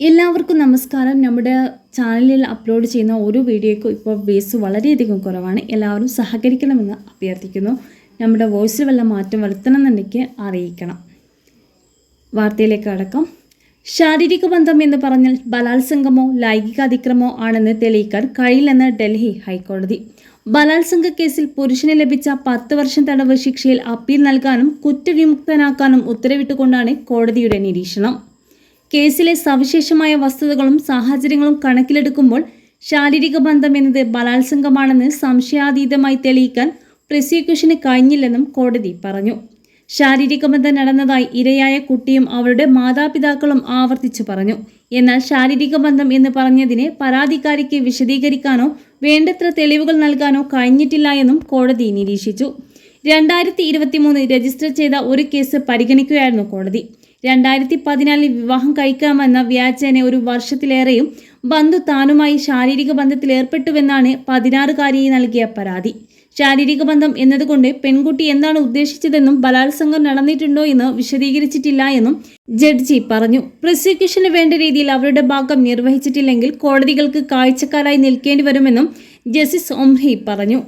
എല്ലാവർക്കും നമസ്കാരം. നമ്മുടെ ചാനലിൽ അപ്ലോഡ് ചെയ്യുന്ന ഓരോ വീഡിയോയ്ക്കും ഇപ്പോൾ വ്യൂസ് വളരെയധികം കുറവാണ്. എല്ലാവരും സഹകരിക്കണമെന്ന് അഭ്യർത്ഥിക്കുന്നു. നമ്മുടെ വോയിസിൽ വല്ല മാറ്റം വരുത്തണമെന്നുണ്ടെങ്കിൽ അറിയിക്കണം. വാർത്തയിലേക്ക് അടക്കം ശാരീരിക ബന്ധം എന്ന് പറഞ്ഞാൽ ബലാത്സംഗമോ ലൈംഗിക അതിക്രമോ ആണെന്ന് തെളിയിക്കാൻ കഴിയില്ലെന്ന് ഡൽഹി ഹൈക്കോടതി. ബലാത്സംഗ കേസിൽ പുരുഷന് ലഭിച്ച പത്ത് വർഷം തടവ് ശിക്ഷയിൽ അപ്പീൽ നൽകാനും കുറ്റവിമുക്തനാക്കാനും ഉത്തരവിട്ടുകൊണ്ടാണ് കോടതിയുടെ നിരീക്ഷണം. കേസിലെ സവിശേഷമായ വസ്തുതകളും സാഹചര്യങ്ങളും കണക്കിലെടുക്കുമ്പോൾ ശാരീരിക ബന്ധം എന്നത് ബലാത്സംഗമാണെന്ന് സംശയാതീതമായി തെളിയിക്കാൻ പ്രോസിക്യൂഷന് കഴിഞ്ഞില്ലെന്നും കോടതി പറഞ്ഞു. ശാരീരിക ബന്ധം നടന്നതായി ഇരയായ കുട്ടിയും അവരുടെ മാതാപിതാക്കളും ആവർത്തിച്ചു പറഞ്ഞു. എന്നാൽ ശാരീരിക ബന്ധം എന്ന് പറഞ്ഞതിനെ പരാതിക്കാരിക്ക് വിശദീകരിക്കാനോ വേണ്ടത്ര തെളിവുകൾ നൽകാനോ കഴിഞ്ഞിട്ടില്ല എന്നും കോടതി നിരീക്ഷിച്ചു. രണ്ടായിരത്തി രജിസ്റ്റർ ചെയ്ത ഒരു കേസ് പരിഗണിക്കുകയായിരുന്നു കോടതി. രണ്ടായിരത്തി പതിനാലിൽ വിവാഹം കഴിക്കാമെന്ന വ്യാജേന ഒരു വർഷത്തിലേറെയും ബന്ധു താനുമായി ശാരീരിക ബന്ധത്തിൽ ഏർപ്പെട്ടുവെന്നാണ് പതിനാറുകാരിയെ നൽകിയ പരാതി. ശാരീരിക ബന്ധം എന്നതുകൊണ്ട് പെൺകുട്ടി എന്താണ് ഉദ്ദേശിച്ചതെന്നും ബലാത്സംഗം നടന്നിട്ടുണ്ടോ എന്ന് വിശദീകരിച്ചിട്ടില്ല എന്നും ജഡ്ജി പറഞ്ഞു. പ്രോസിക്യൂഷന് വേണ്ട രീതിയിൽ അവരുടെ ഭാഗം നിർവഹിച്ചിട്ടില്ലെങ്കിൽ കോടതികൾക്ക് കാഴ്ചക്കാരായി നിൽക്കേണ്ടി വരുമെന്നും ജസ്റ്റിസ് ഒംഹി പറഞ്ഞു.